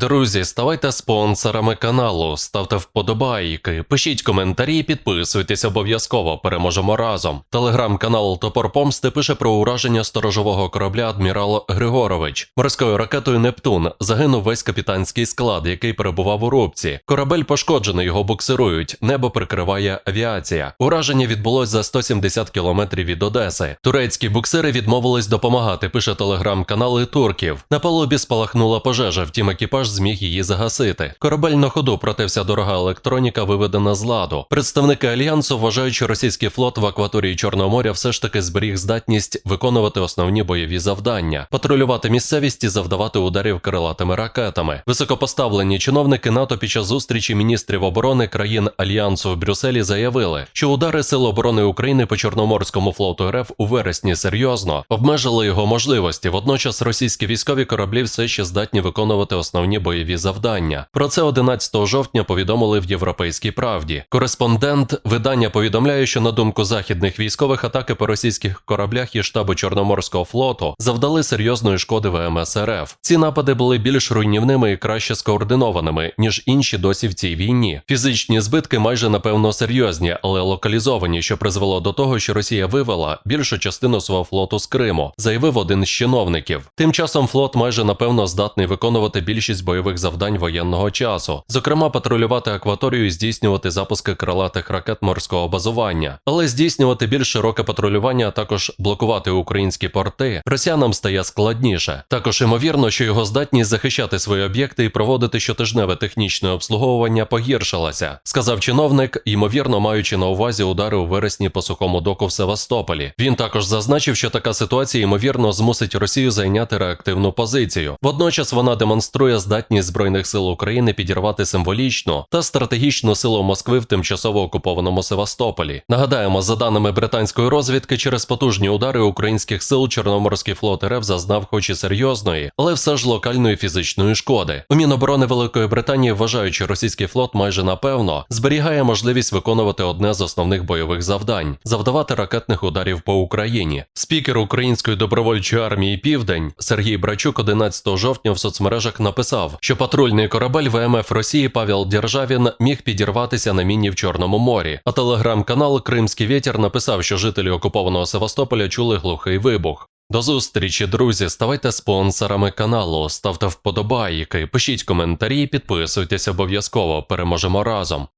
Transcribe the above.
Друзі, ставайте спонсорами каналу, ставте вподобайки, пишіть коментарі, підписуйтесь обов'язково. Переможемо разом. Телеграм-канал Топор Помсти пише про ураження сторожового корабля Адмірал Григорович. Морською ракетою Нептун загинув весь капітанський склад, який перебував у рубці. Корабель пошкоджений, його буксирують. Небо прикриває авіація. Ураження відбулось за 170 кілометрів від Одеси. Турецькі буксири відмовились допомагати. Пише телеграм-канал і турків. На палубі спалахнула пожежа, втім екіпаж зміг її загасити. Корабель на ходу, проте вся дорога електроніка виведена з ладу. Представники альянсу вважають, що російський флот в акваторії Чорного моря все ж таки зберіг здатність виконувати основні бойові завдання, патрулювати місцевість і завдавати ударів крилатими ракетами. Високопоставлені чиновники НАТО під час зустрічі міністрів оборони країн альянсу в Брюсселі заявили, що удари Сил оборони України по Чорноморському флоту РФ у вересні серйозно обмежили його можливості. Водночас російські військові кораблі все ще здатні виконувати основні бойові завдання. Про це 11 жовтня повідомили в Європейській правді. Кореспондент видання повідомляє, що на думку західних військових атаки по російських кораблях і штабу Чорноморського флоту завдали серйозної шкоди ВМС РФ. Ці напади були більш руйнівними і краще скоординованими ніж інші досі в цій війні. Фізичні збитки майже напевно серйозні, але локалізовані, що призвело до того, що Росія вивела більшу частину свого флоту з Криму, заявив один з чиновників. Тим часом флот майже напевно здатний виконувати більшість бойових завдань воєнного часу, зокрема патрулювати акваторію і здійснювати запуски крилатих ракет морського базування, але здійснювати більш широке патрулювання, а також блокувати українські порти, росіянам стає складніше. Також ймовірно, що його здатність захищати свої об'єкти і проводити щотижневе технічне обслуговування погіршилася, сказав чиновник, ймовірно маючи на увазі удари у вересні по сухому доку в Севастополі. Він також зазначив, що така ситуація ймовірно змусить Росію зайняти реактивну позицію. Водночас вона демонструє здатність збройних сил України підірвати символічну та стратегічну силу Москви в тимчасово окупованому Севастополі. Нагадаємо, за даними британської розвідки, через потужні удари українських сил Чорноморський флот РФ зазнав, хоч і серйозної, але все ж локальної фізичної шкоди. У Міноборони Великої Британії вважають, що російський флот майже напевно зберігає можливість виконувати одне з основних бойових завдань завдавати ракетних ударів по Україні. Спікер Української добровольчої армії Південь Сергій Брачук 11 жовтня в соцмережах написав, що патрульний корабель ВМФ Росії Павел Державін міг підірватися на міні в Чорному морі. А телеграм-канал Кримський вітер написав, що жителі окупованого Севастополя чули глухий вибух. До зустрічі, друзі. Ставайте спонсорами каналу, ставте вподобайки, пишіть коментарі, підписуйтесь обов'язково. Переможемо разом.